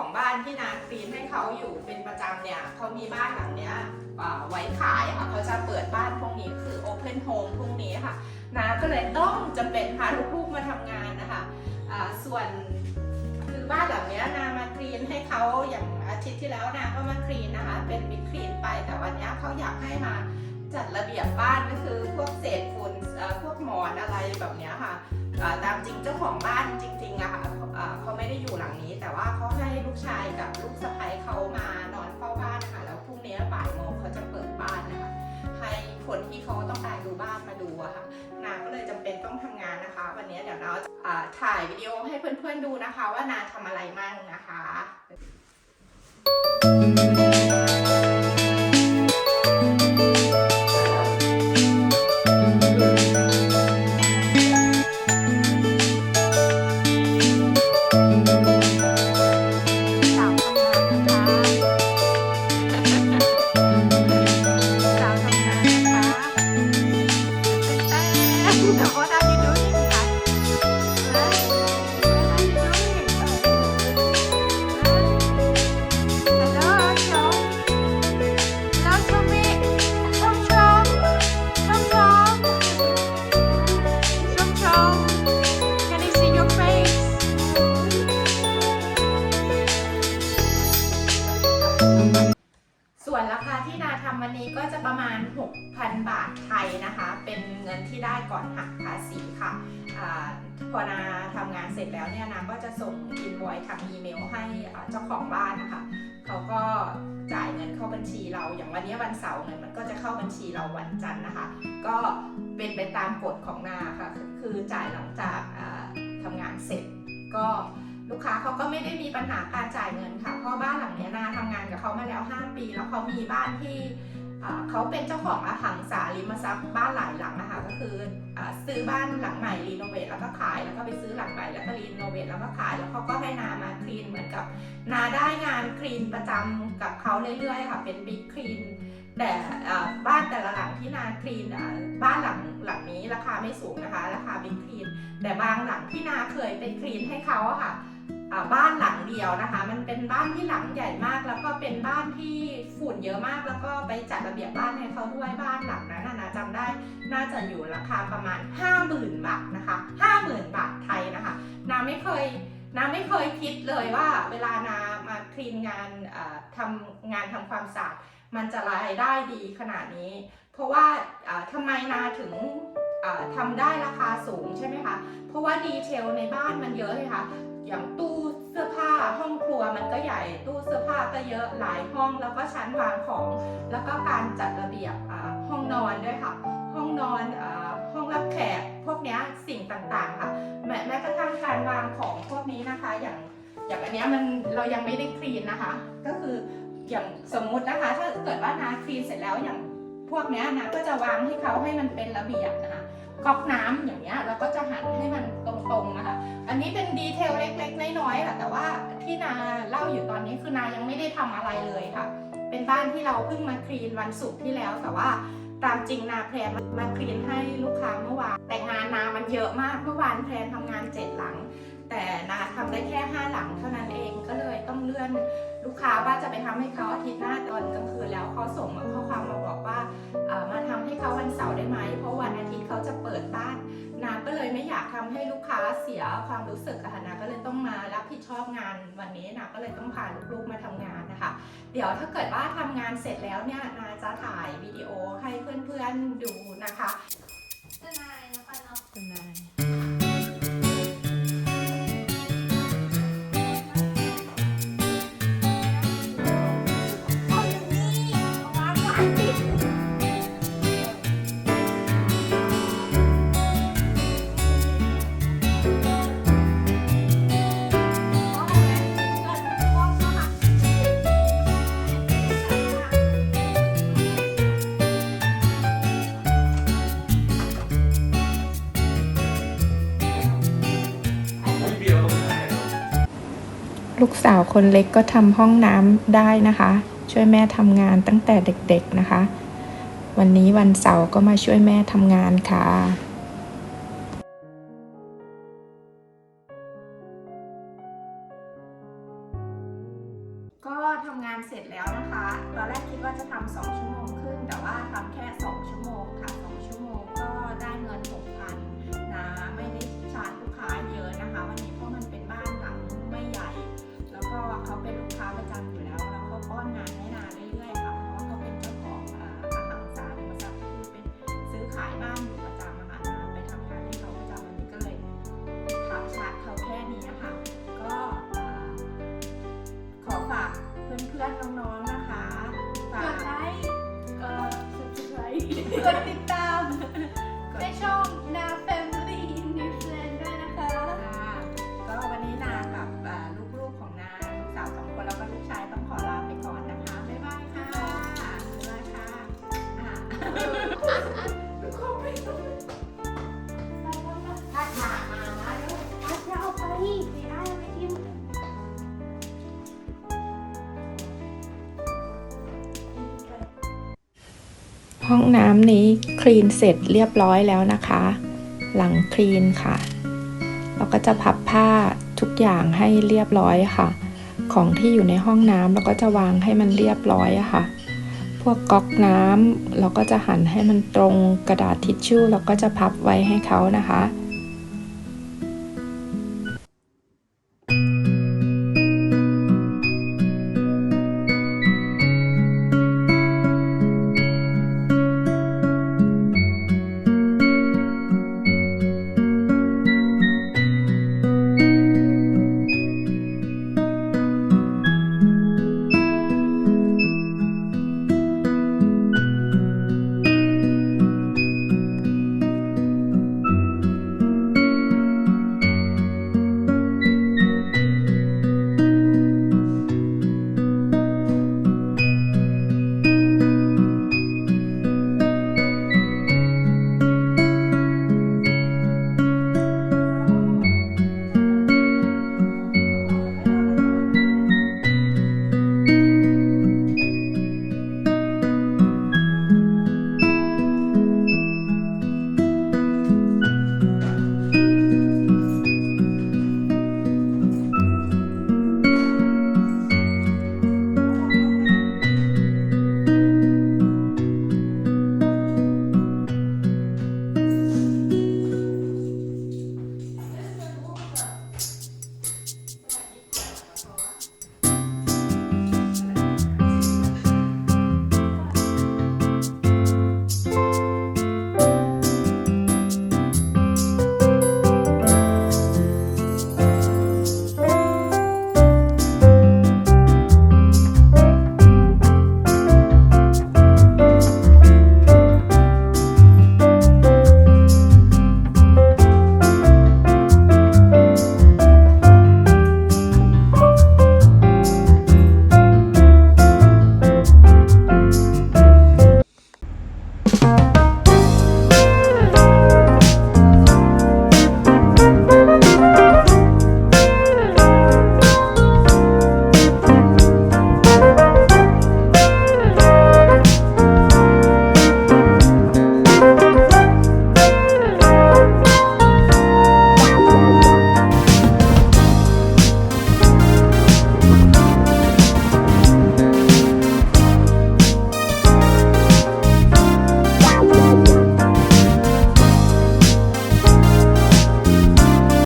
ของบ้านที่นาคลีนให้เขาอยู่เป็นประจำเนี่ยเขามีบ้านหลังเนี้ยไว้ขายค่ะเขาจะเปิดบ้านพวกนี้คือ Open Home พวกนี้ค่ะนาก็เลยต้องจำเป็นพาลูกๆมาทำงานนะคะส่วนคือบ้านหลังเนี้ยนามาคลีนให้เขาอย่างอาทิตย์ที่แล้วนาก็มาคลีนนะคะ เป็นบิ๊กคลีนไปแต่วันนี้เขาอยากให้มาจัดระเบียบบ้านก็คือพวกเศษฝุ่นพวกหมอนอะไรแบบนี้ค่ะ ตามจริงเจ้าของบ้านจริงๆอะค่ะเขาไม่ได้อยู่หลังนี้ แต่ว่าเขาให้ลูกชายกับลูกสะใภ้เขามานอนเฝ้าบ้านนะคะแล้วพรุ่งนี้บ่ายโมงเขาจะเปิดบ้านนะคะให้คนที่เขาต้องการดูบ้านมาดูอะค่ะนาก็เลยจำเป็นต้องทำงานนะคะ วันนี้เดี๋ยวเราถ่ายวิดีโอให้เพื่อนๆดูนะคะ ว่านาทำอะไรมั่งนะคะสางนะคะ ก็จะประมาณ 6,000 บาทไทยนะคะ เป็นเงินที่ได้ก่อนหักภาษีค่ะอพอนาทำงานเสร็จแล้วเนี่ยนาก็จะส่งอิน o อยทางอีเมลให้เจ้าของบ้านนะคะเขาก็จ่ายเงินเข้าบัญชีเรา อย่างวันนี้วันเสาร์เงินมันก็จะเข้าบัญชีเราวันจันทร์นะคะ ก็เป็นไปตามกฎของนาค่ะ คือจ่ายหลังจากอ่าทำงานเสร็จก็ลูกค้าเขาก็ไม่ได้มีปัญหาการจ่ายเงินค่ะ เพราะบ้านหลังนี้นาทำงานกับเขามาแล้ว 5 ปี แล้วเขามีบ้านที่ เขาเป็นเจ้าของอสังสาริมทรัพย์บ้านหลายหลังนะคะก็คือซื้อบ้านหลังใหม่รีโนเวทแล้วก็ขายแล้วก็ไปซื้อหลังใหม่แล้วก็รีโนเวทแล้วก็ขายแล้วเขาก็ให้นามาคลีนเหมือนกับนาได้งานคลีนประจำกับเขาเรื่อยๆค่ะเป็นบิ๊กคลีนแต่บ้านแต่ละหลังที่นาคลีนบ้านหลังหลังนี้ราคาไม่สูงนะคะราคาบิ๊กคลีนแต่บางหลังที่นาเคยไปคลีนให้เขาค่ะบ้านหลัง เดียวนะคะ มันเป็นบ้านที่หลังใหญ่มาก แล้วก็เป็นบ้านที่ฝุ่นเยอะมาก แล้วก็ไปจัดระเบียบบ้านให้เขาด้วยบ้านหลังนั้นน่ะนะจำได้ น่าจะอยู่ราคาประมาณ 50,000 บาทนะคะ50,000 บาทไทยนะคะนาไม่เคยนาไม่เคยคิดเลยว่าเวลานามาคลีนงานทำงานทำความสะอาดมันจะรายได้ดีขนาดนี้ เพราะว่าทำไมนาถึงทำได้ราคาสูงใช่ไหมคะ เพราะว่าดีเทลในบ้านมันเยอะเลยค่ะ อย่างตู้ เสื้อผ้าห้องครัวมันก็ใหญ่ตู้เสื้อผ้าก็เยอะหลายห้องแล้วก็ชั้นวางของ แล้วก็การจัดระเบียบห้องนอนด้วยค่ะ ห้องนอนอห้องรับแขกพวกนี้สิ่งต่างๆค่ะแม้แม้กระทั่งการวางของพวกนี้นะคะ อย่างอย่างอันนี้มันเรายังไม่ได้คลีนนะคะ ก็คืออย่างสมมุตินะคะ ถ้าเกิดว่านาคลีนเสร็จแล้วอย่างพวกนี้นะก็จะวางให้เขาให้มันเป็นระเบียบนะคะก๊อกน้ำอย่างเงี้ยเราก็จะหันให้มันตรงๆนะคะ อันนี้เป็นดีเทลเล็กๆ น้อยค่ะแต่ว่าที่นาเล่าอยู่ตอนนี้คือนายังไม่ได้ทำอะไรเลยค่ะ เป็นบ้านที่เราเพิ่งมาคลีนวันศุกร์ที่แล้ว แต่ว่าตามจริงนาแพรมาคลีนให้ลูกค้าเมื่อวานแต่งานนามันเยอะมากเมื่อวานแพร์ทำงานเจ็ดหลัง ค้าว่าจะไปทำให้เขาอาทิตย์หน้าตอนกลางคืนแล้วเขาส่งมาข้อความมาบอกว่าเอ่อมาทำให้เขาวันเสาร์ได้ไหม เพราะวันอาทิตย์เขาจะเปิดบ้านนาก็เลยไม่อยากทำให้ลูกค้าเสียความรู้สึกอะค่ะนาก็เลยต้องมารับผิดชอบงานวันนี้นาก็เลยต้องพาลูกๆมาทำงานนะคะ เดี๋ยวถ้าเกิดว่าทำงานเสร็จแล้วเนี่ยนาจะถ่ายวิดีโอให้เพื่อนๆดูนะคะทนายนะปันเนาะเป็นไง ลูกสาวคนเล็กก็ทำห้องน้ำได้นะคะ ช่วยแม่ทำงานตั้งแต่เด็กๆนะคะ วันนี้วันเสาร์ก็มาช่วยแม่ทำงานค่ะก็ทำงานเสร็จแล้วนะคะ ตอนแรกคิดว่าจะทำ2ชั่วโมงครึ่งแต่ว่าทำแค่2ชั่วโมง เขาเป็นลูกค้าประจำอยู่แล้ว แล้วเขาป้อนงานให้นานเรื่อยๆค่ะเพราะว่าเขาเป็นเจ้าของอ่าอาหารสารมาจากคือเป็นซื้อขายบ้านอยู่ประจำอะค่ะนะไปทำงานให้เขาประจำวันนี้ก็เลยขับชาร์จเขาแค่นี้นะคะก็อ่าขอฝากเพื่อนๆน้องๆนะคะกฝากดไลค์เอ่อ subscribe กดติด ห้องน้ำนี้คลีนเสร็จเรียบร้อยแล้วนะคะ หลังคลีนค่ะ เราก็จะพับผ้าทุกอย่างให้เรียบร้อยค่ะ ของที่อยู่ในห้องน้ำเราก็จะวางให้มันเรียบร้อยค่ะ พวกก๊อกน้ำเราก็จะหันให้มันตรงกระดาษทิชชู่เราก็จะพับไว้ให้เขานะคะ